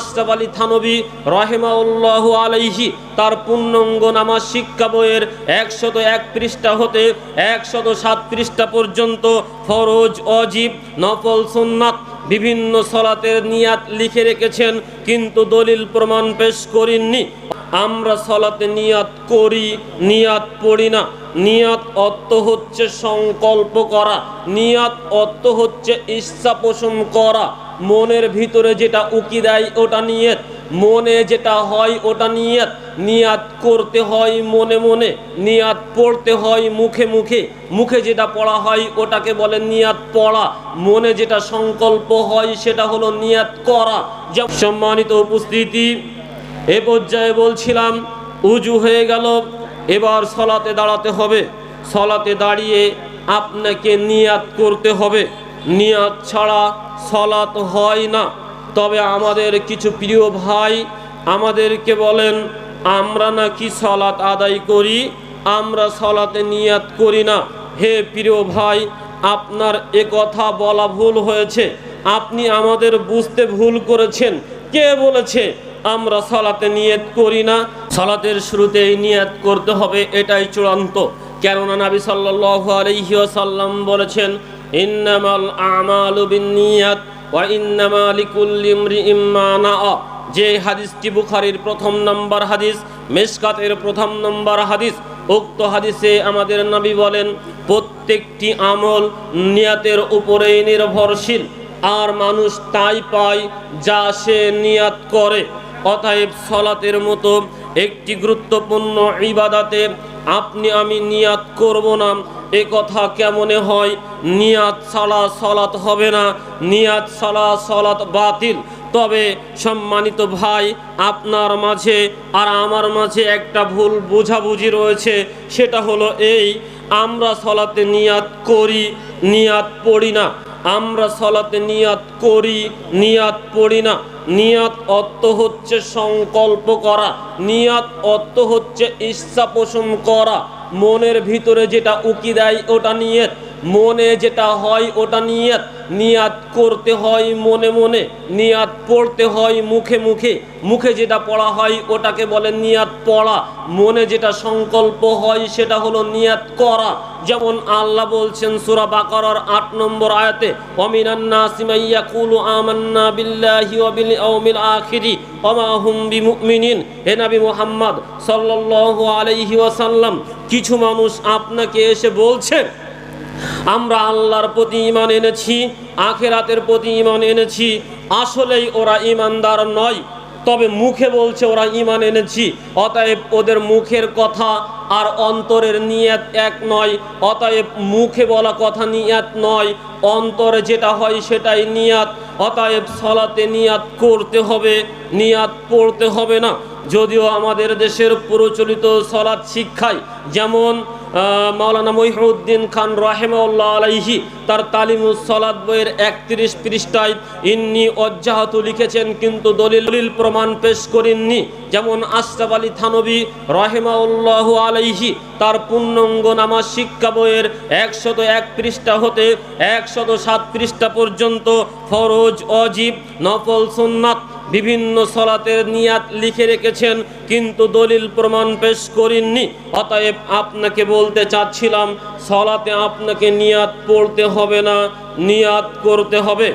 আশরাফ আলী থানবী রহেমাউল্লাহ আলাইহি, তার পূর্ণাঙ্গ নামাজ শিক্ষা বইয়ের একশত এক পৃষ্ঠা হতে একশত সাত পৃষ্ঠা পর্যন্ত ফরজ, অজীব, নফল, সুন্নাত বিভিন্ন সলাতের নিয়াত লিখে রেখেছেন, কিন্তু দলিল প্রমাণ পেশ করেননি। আমরা সলাতে নিয়াত করি, নিয়াত পড়ি না। নিয়াত অর্থ হচ্ছে সংকল্প করা, নিয়াত অর্থ হচ্ছে ইচ্ছা পোষণ করা। মনের ভিতরে যেটা উকি দেয় ওটা নিয়ত, মনে যেটা হয় ওটা নিয়াত। নিয়াত করতে হয় মনে মনে, নিয়াত পড়তে হয় মুখে মুখে। মুখে যেটা পড়া হয় ওটাকে বলে নিয়াত পড়া। মনে যেটা সংকল্প হয় সেটা হলো নিয়াত করা। যেমন সম্মানিত উপস্থিতি, এ পর্যায়ে বলছিলাম, উজু হয়ে গেল, এবার সলাতে দাঁড়াতে হবে। সলাতে দাঁড়িয়ে আপনাকে নিয়াত করতে হবে। নিয়াত ছাড়া সলাত হয় না। তবে আমাদের কিছু প্রিয় ভাই আমাদেরকে বলেন, আমরা নাকি সলাত আদায় করি, আমরা সলাতে নিয়াত করি না। হে প্রিয় ভাই, আপনার এ কথা বলা ভুল হয়েছে। আপনি আমাদের বুঝতে ভুল করেছেন। কে বলেছে, আমরা সলাতে নিয়ত করি না সলাতের শুরুতেই নিয়ত করতে হবে, এটাই চূড়ান্ত। কেননা নাবি সাল্লাল্লাহু আলাইহি ওয়াসাল্লাম বলেছেন যে হাদিসটি বুখারীর প্রথম নম্বর হাদিস মেশকাতের প্রথম নম্বর হাদিস, উক্ত হাদিসে আমাদের নবী বলেন, প্রত্যেকটি আমল নিয়াতের উপরেই নির্ভরশীল, আর মানুষ তাই পায় যা সে নিয়াত করে। অতএব সলাতের মতো একটি গুরুত্বপূর্ণ ইবাদাতে আপনি আমি নিয়াত করব না। এ কথা কেমনে হয়? নিয়াত সালা সলাত হবে না। নিয়াত সালা সলাত বাতিল। তবে সম্মানিত ভাই, আপনার মাঝে আর আমার মাঝে একটা ভুল বোঝাবুঝি রয়েছে। সেটা হলো এই, আমরা সলাতে নিয়াত করি, নিয়াত পড়ি না। আমরা সলাতে নিয়াত করি, নিয়াত পড়ি না। নিয়াত অর্থ হচ্ছে সংকল্প করা, নিয়াত অর্থ হচ্ছে ইচ্ছা পোষণ করা। মনের ভিতরে যেটা উকি দেয় ওটা নিয়ত মনে যেটা হয় ওটা নিয়ত। নিয়াত করতে হয় মনে মনে, নিয়াত পড়তে হয় মুখে মুখে। মুখে যেটা পড়া হয় ওটাকে বলে নিয়াত পড়া। মনে যেটা সংকল্প হয় সেটা হলো নিয়াত করা। যেমন আল্লাহ বলছেন সূরা বাকারার আট নম্বর আয়াতে অমিনান নাসি মাইয়াকুলু আমান্না বিল্লাহি ওয়া বিল ইয়াউমিল আখিরি, ওমা হুম বিমুমিনিন। হে নবী মুহাম্মদ সাল্লাল্লাহু আলাইহি ওয়াসাল্লাম, কিছু মানুষ আপনাকে এসে বলছে আমরা আল্লাহর প্রতি ইমান এনেছি, আখেরাতের প্রতি ইমান এনেছি। আসলেই ওরা ইমানদার নয়, তবে মুখে বলছে ওরা ইমান এনেছি। অতএব ওদের মুখের কথা আর অন্তরের নিয়াত এক নয়, অতএব মুখে বলা কথা নিয়াত নয়, অন্তরে যেটা হয় সেটাই নিয়াত। অতএব সলাতে নিয়াত করতে হবে, নিয়াত পড়তে হবে না। যদিও আমাদের দেশের প্রচলিত সলাৎ শিক্ষায় যেমন মাওলানা মহিউদ্দিন খান রাহেমাউল্লাহ আলাইহি তার তালিমুস সলাদ বইয়ের একত্রিশ পৃষ্ঠায় ইন্নি অজ্জাহাতু লিখেছেন, কিন্তু দলিল দলিল প্রমাণ পেশ করেননি। যেমন আশরাফ আলী থানবী রহেমাউল্লাহ আলাইহি তার পূর্ণাঙ্গ নামাজ শিক্ষা বইয়ের একশত এক পৃষ্ঠা হতে একশত সাত পৃষ্ঠা পর্যন্ত ফরজ অজীব নফল সুন্নাত বিভিন্ন সলাতের নিয়াত লিখে রেখেছেন, কিন্তু দলিল প্রমাণ পেশ করেননি। অতএব আপনাকে বলতে চাচ্ছিলাম, সলাতে আপনাকে নিয়াত পড়তে হবে না, নিয়াত করতে হবে।